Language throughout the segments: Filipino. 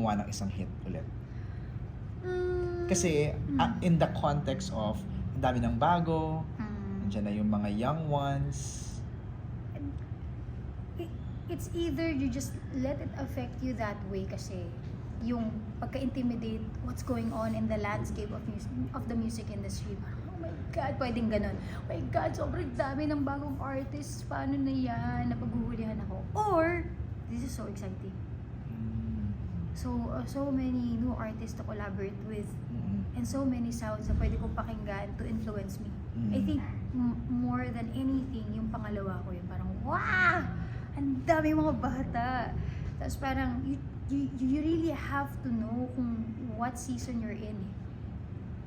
gumawa ng isang hit ulit? Mm, Kasi mm, ah, in the context of ang dami ng bago, mm. nandiyan na yung mga young ones. it- it's either you just let it affect you that way kasi yung pagka-intimidate what's going on in the landscape of music, of the music industry. Oh my God, pwedeng ganun. Oh my God, sobrang dami ng bagong artists. Paano na yan? Napaghuhulihan ako. Or, this is so exciting. So, uh, so many new artists to collaborate with Mm. and so many sounds na pwede kong pakinggan to influence me. Mm. I think more than anything, yung pangalawa ko, yung parang, wow! Ang dami mga bata. Tapos parang, you, you, you really have to know kung what season you're in. eh.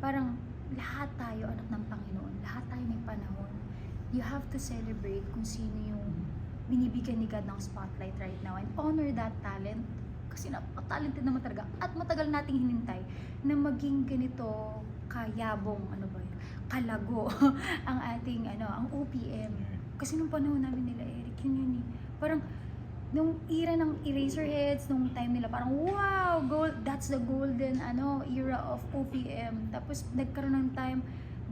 Parang, lahat tayo anak ng Panginoon. Lahat tayo may panahon. You have to celebrate kung sino yung binibigyan ni God ng spotlight right now and honor that talent kasi napaka-talented naman talaga at matagal nating hinintay na maging ganito kayabong ano ba yun, kalago ang ating ano ang OPM kasi nung panahon namin nila Eric yun yun eh parang nung era ng Eraserheads nung time nila parang wow gold that's the golden ano era of OPM tapos nagkaroon ng time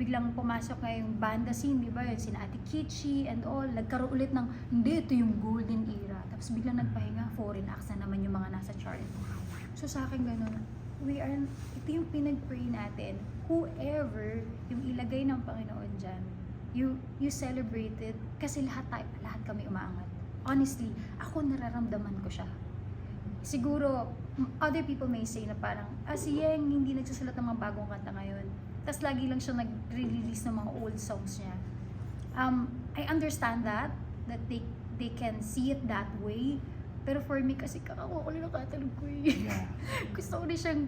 biglang pumasok nga yung banda scene, di ba? Yung sina Ate Kichi and all. Nagkaroon ulit ng, hindi, ito yung golden era. Tapos biglang nagpahinga, foreign acts na naman yung mga nasa chart. So sa akin ganun, we are, ito yung pinag-pray natin. Whoever yung ilagay ng Panginoon dyan, you, you celebrated kasi lahat tayo, lahat kami umaangat. Honestly, ako nararamdaman ko siya. Siguro, other people may say na parang, ah, si Yeng hindi nagsusulat ng mga bagong kanta ngayon. Tapos lagi lang siya nag-release ng mga old songs niya. Um, I understand that, that they, they can see it that way. Pero for me, kasi kakakuha ko lang ng catalog ko eh. Yeah. Gusto ko rin siyang,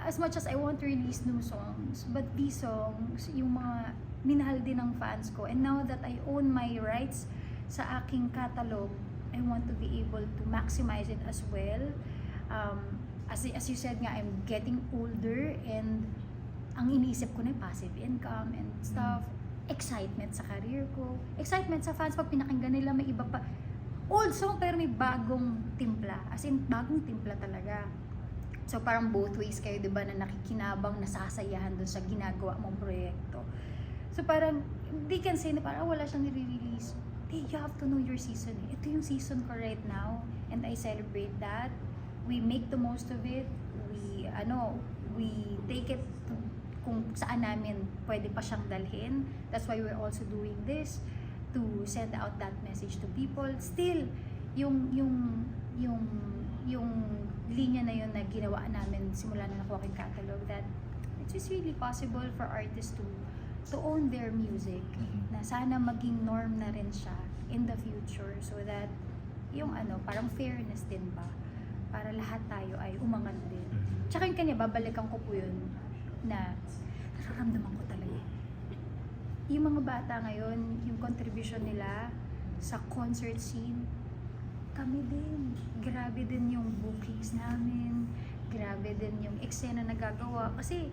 as much as I want to release new songs, but these songs, yung mga minahal din ng fans ko. And now that I own my rights sa aking catalog, I want to be able to maximize it as well. Um, as, as you said nga, I'm getting older and ang iniisip ko na yung passive income and stuff. Excitement sa career ko. Excitement sa fans pag pinakinggan nila may iba pa. Old song pero may bagong timpla. As in, bagong timpla talaga. So parang both ways kayo, 'di ba, na nakikinabang, nasasayahan doon sa ginagawa mong proyekto. So parang they can say na parang "Ah, wala siyang nire-release. Hey, you have to know your season. eh. Ito yung season ko right now and I celebrate that. We make the most of it. We ano, we take it kung saan namin pwede pa siyang dalhin. That's why we're also doing this to send out that message to people. Still, yung yung yung yung linya na yun na ginawa namin simula na nakuha yung catalog that it's just really possible for artists to to own their music Mhm. na sana maging norm na rin siya in the future so that yung ano, parang fairness din ba para lahat tayo ay umangat din. Tsaka yung kanya, babalikan ko po yun na nararamdaman ko talaga. Yung mga bata ngayon, yung contribution nila sa concert scene, kami din. Grabe din yung bookings namin. Grabe din yung eksena na gagawa. Kasi,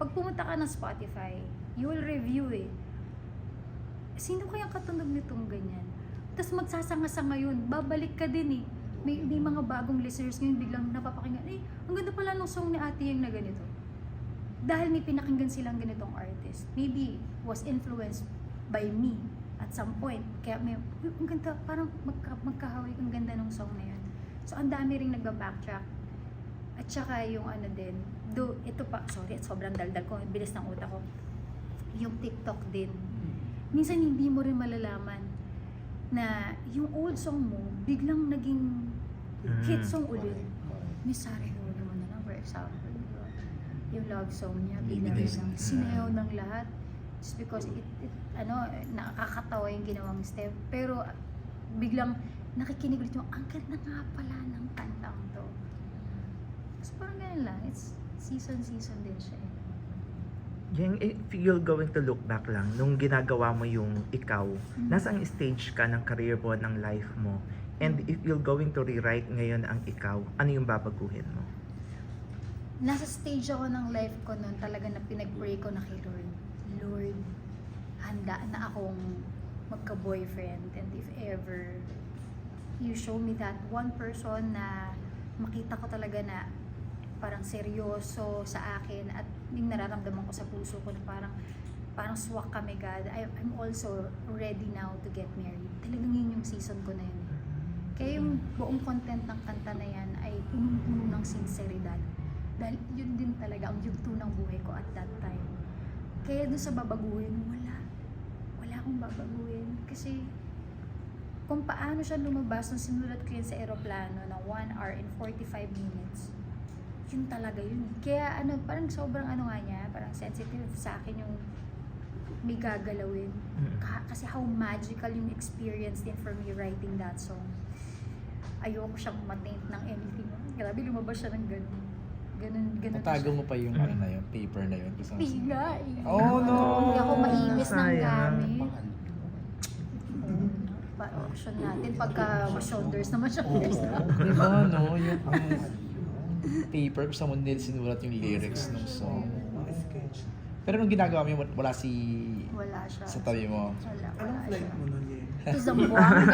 pag pumunta ka ng Spotify, you will review eh. Sino kayang katunog nitong ganyan? Tapos magsasanga-sanga yun, babalik ka din eh. May, may mga bagong listeners ngayon biglang napapakinggan, eh, ang ganda pala ng song ni ate yung na ganito. Dahil may pinakinggan silang ganitong artist. Maybe was influenced by me at some point. Kaya may, "Uy, ang ganda, parang magka, magkahawig ang ganda ng song na yun. So, ang dami ring nagba-backtrack. At saka yung ano din, do, ito pa, sorry, sobrang daldal ko, bilis ng utak ko. Yung TikTok din. Minsan hindi mo rin malalaman na yung old song mo, biglang naging hit Mm. song ulit. Miss mo na lang, for example. Yung love song niya, Days. lang sinayaw ng lahat. Just because it, it ano, nakakatawa yung ginawang step. Pero biglang nakikinig ulit yung, ang ganda nga pala ng kantang to. So parang ganun lang, it's season-season din siya. eh. Yung if you're going to look back lang, nung ginagawa mo yung ikaw, Mm. nasang stage ka ng career mo, ng life mo, and if you're going to rewrite ngayon ang ikaw, ano yung babaguhin mo? Nasa stage ako ng life ko noon talaga na pinag-pray ko na kay Lord. Lord, handa na akong magka-boyfriend and if ever you show me that one person na makita ko talaga na parang seryoso sa akin at yung nararamdaman ko sa puso ko na parang parang swak kami God. I, I'm also ready now to get married. Talagang yun yung season ko na yun. Kaya yung buong content ng kanta na yan ay punong-puno ng sinseridad. Yun din talaga ang yugto ng buhay ko at that time. Kaya doon sa babaguhin, wala. Wala akong babaguhin. Kasi kung paano siya lumabas nung sinulat ko yun sa aeroplano ng 1 hour and 45 minutes, yun talaga yun. Kaya ano, parang sobrang ano nga niya, parang sensitive sa akin yung may gagalawin. Ka- kasi how magical yung experience din for me writing that song. Ayoko siyang mataint ng anything. Grabe, lumabas siya ng ganun. Ganun, ganun na Natago mo pa yung ano na yun, paper na yun. Hindi nga eh. Oh, no! Hindi ako maimis ng Sayang. gamit. Pa option natin pagka ma-shoulders na ma-shoulders na. Di ba, no? Yung ang paper, gusto mo nila sinulat yung lyrics ng song. Pero nung ginagawa mo yun, wala si... Wala siya. Sa tabi mo. Wala, Anong wala flight siya. mo nun, Yen? To Zamboanga.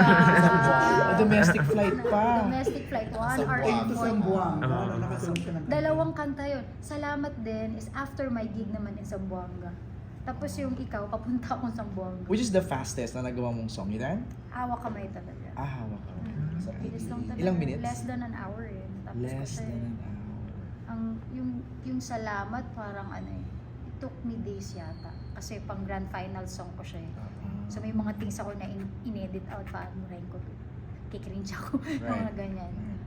Oh, domestic flight pa. Domestic flight, one hour and ito sa forty. Buanga. Ah. siya ng Dalawang kanta yun. Salamat din is after my gig naman in Zamboanga. Tapos yung ikaw, papunta akong Zamboanga. Which is the fastest na nagawa mong song? Yun? Awa kamay talaga. Ah, hawak ka. Mm. Sa Bilis lang talaga. Ilang minutes? Less than an hour eh. Tapos Less kasi, than an hour. ang yung yung salamat parang ano eh it took me days yata kasi pang grand final song ko siya eh. So may mga things ako na in- in-edit out paano rin ko to. Kikringe ako. mga Right. ganyan. Mm.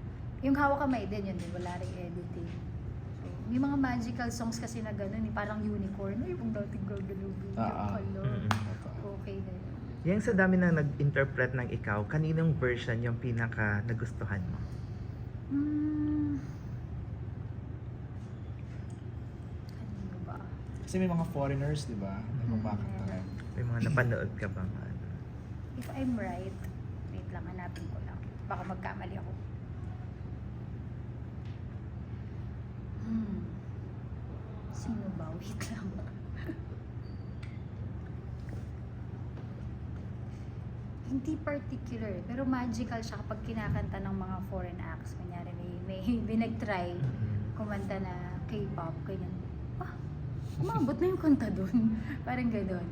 Yung hawak kamay din yun, din, wala rin editing. So, may mga magical songs kasi na gano'n, eh, parang unicorn. Uy, yung dating gagalaw. Ah, ah. Hello. Mm. Okay na yun. Yung sa dami na nag-interpret ng ikaw, kaninong version yung pinaka nagustuhan mo? Hmm. Kanino ba? Kasi may mga foreigners, di ba? Na kumakanta rin. May mga napanood ka ba? Ano? If I'm right, wait lang, hanapin ko lang. Baka magkamali ako. Hmm. Sino ba? Wait lang. Hindi particular, pero magical siya kapag kinakanta ng mga foreign acts. Kunyari, may, may, may nag-try Mm. kumanta na K-pop, ganyan. Ah, umabot na yung kanta dun. Parang ganun.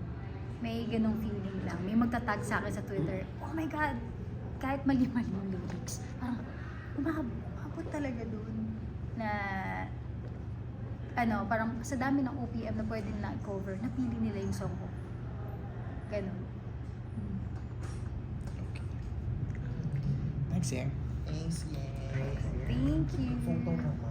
May ganong feeling lang. May magtatag sa akin sa Twitter, oh my God, kahit mali-mali yung lyrics, parang umabot, umabot talaga dun. Na, ano, parang sa dami ng OPM na pwede na cover, napili nila yung song ko. Ganon. Hmm. Thanks, Yang. Thanks, Yen. Thank you.